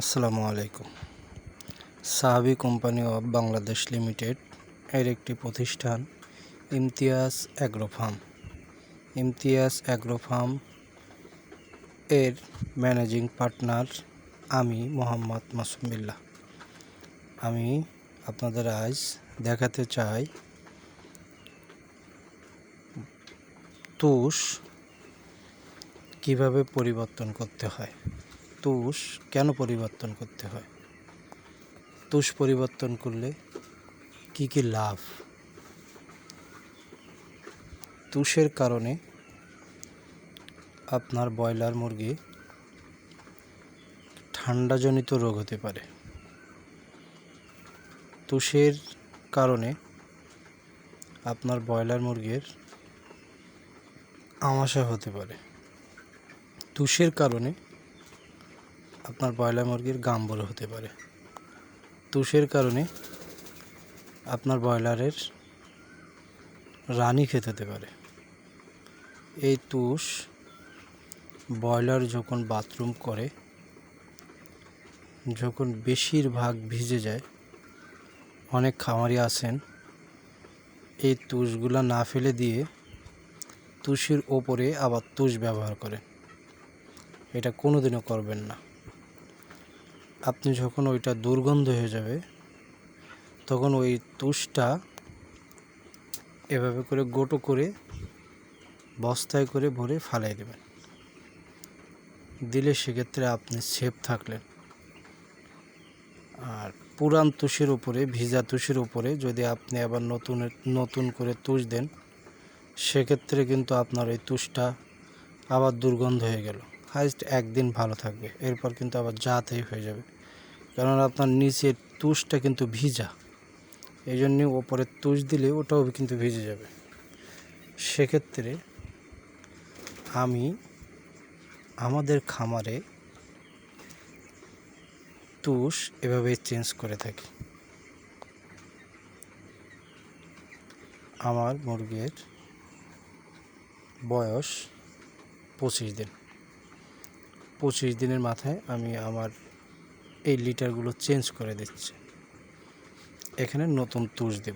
আসসালামু আলাইকুম। সাহাবি কোম্পানি অফ বাংলাদেশ লিমিটেড এর একটি প্রতিষ্ঠান Imtiaz agro farm. Imtiaz agro farm এর ম্যানেজিং পার্টনার আমি মোহাম্মদ মাসুমিল্লাহ আমি আপনাদের আজ দেখাতে চাই তুষ কীভাবে পরিবর্তন করতে হয়। তুষ কেন পরিবর্তন করতে হয়? তুষ পরিবর্তন করলে কি কি লাভ? তুষের কারণে আপনার ব্রয়লার মুরগি ঠান্ডাজনিত রোগ হতে পারে। তুষের কারণে আপনার ব্রয়লার মুরগির আমাশা হতে পারে। তুষের কারণে আপনার ব্রয়লার মুরগির গাম্বর হতে পারে। তুষের কারণে আপনার ব্রয়লারের রানি খেতে হতে পারে। এই তুষ ব্রয়লার যখন বাথরুম করে, যখন বেশিরভাগ ভিজে যায়, অনেক খামারি আছেন, এই তুষগুলা না ফেলে দিয়ে তুষের ওপরে আবার তুষ ব্যবহার করেন। এটা কোনোদিনও করবেন না। আপনি যখন ওইটা দুর্গন্ধ হয়ে যাবে, তখন ওই তুষটা এভাবে করে গোটো করে বস্তায় করে ভরে ফালাই দেবেন। দিলে সেক্ষেত্রে আপনি সেফ থাকলেন। আর পুরান তুষের উপরে, ভিজা তুষের উপরে যদি আপনি আবার নতুন নতুন করে তুষ দেন, সেক্ষেত্রে কিন্তু আপনার ওই তুষটা আবার দুর্গন্ধ হয়ে গেল। হাইস্ট একদিন ভালো থাকবে। এরপর কিন্তু আবার যাতেই হয়ে যাবে। কারণ আপনার নিচের তুষটা কিন্তু ভিজা। এই জন্য ওপরে তুষ দিলে ওটাও কিন্তু ভিজে যাবে। সেক্ষেত্রে আমি আমাদের খামারে তুষ এভাবে চেঞ্জ করে থাকি। আমার মুরগির বয়স পঁচিশ দিন। পঁচিশ দিনের মাথায় আমি আমার এই লিটারগুলো চেঞ্জ করে দিচ্ছে। এখানে নতুন তুষ দেব।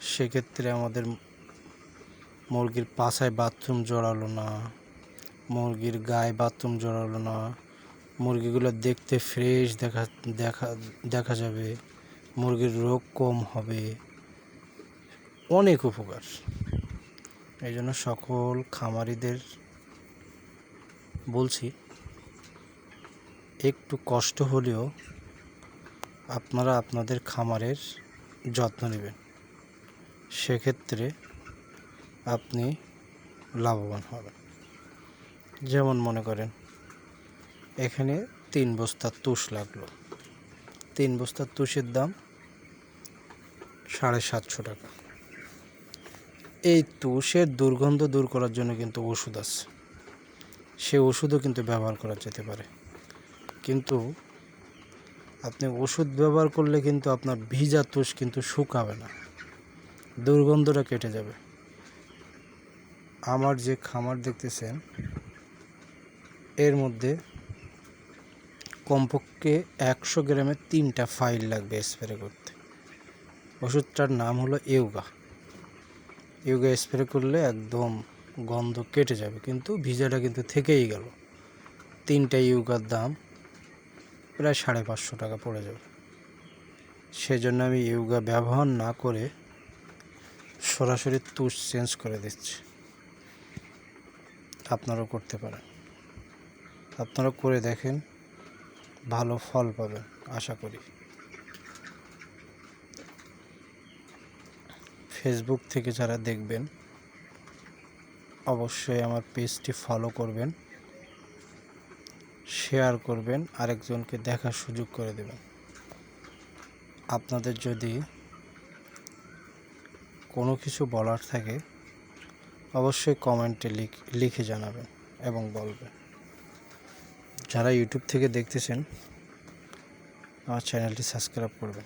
সেক্ষেত্রে আমাদের মুরগির পাছায় বাথরুম জড়ালো না, মুরগির গায়ে বাথরুম জড়ালো না, মুরগিগুলো দেখতে ফ্রেশ দেখা দেখা দেখা যাবে, মুরগির রোগ কম হবে। অনেক উপকার। এই জন্য সকল খামারিদের বলছি একটু কষ্ট হলেও আপনারা আপনাদের খামারের যত্ন নেবেন। সেক্ষেত্রে আপনি লাভবান হবেন। যেমন মনে করেন, এখানে তিন বস্তা তুষ লাগল। তিন বস্তা তুষের দাম সাড়ে সাতশো টাকা। এই তুষের দুর্গন্ধ দূর করার জন্য কিন্তু ওষুধ আছে। সে ওষুধও কিন্তু ব্যবহার করা যেতে পারে। কিন্তু আপনি ওষুধ ব্যবহার করলে কিন্তু আপনার ভিজা তুষ কিন্তু শুকাবে না, দুর্গন্ধটা কেটে যাবে। আমার যে খামার দেখতেছেন, এর মধ্যে কমপক্ষে একশো গ্রামের তিনটা ফাইল লাগবে স্প্রে করতে। ওষুধটার নাম হলো ইউগা ইউগা স্প্রে করলে একদম গন্ধ কেটে যাবে, কিন্তু ভিজাটা কিন্তু থেকেই গেল। তিনটা ইউগার দাম প্রায় সাড়ে পাঁচশো টাকা পড়ে যাবে। সেজন্য আমি ইউগা ব্যবহার না করে সরাসরি তুষ চেঞ্জ করে দিচ্ছি। আপনারাও করতে পারেন। আপনারা করে দেখেন, ভালো ফল পাবেন, আশা করি। ফেসবুক থেকে যারা দেখবেন, অবশ্যই আমার পেজটি ফলো করবেন। শেয়ার করবেন, আরেকজনকে দেখার সুযোগ করে দেবেন। আপনাদের যদি কোনো কিছু বলার থাকে, অবশ্যই কমেন্টে লিখে জানাবেন এবং বলবেন। যারা ইউটিউব থেকে দেখতেছেন, আমার চ্যানেলটি সাবস্ক্রাইব করবেন।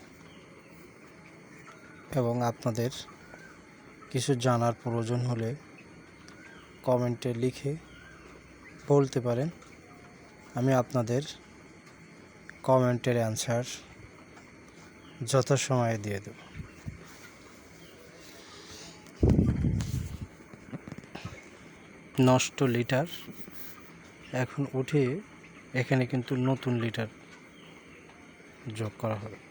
এবং আপনাদের কিছু জানার প্রয়োজন হলে কমেন্টে লিখে বলতে পারেন। আমি আপনাদের কমেন্টের অ্যান্সার যথাসময়ে দিয়ে দেব। নষ্ট লিটার এখন উঠে এখানে কিন্তু নতুন লিটার যোগ করা হবে।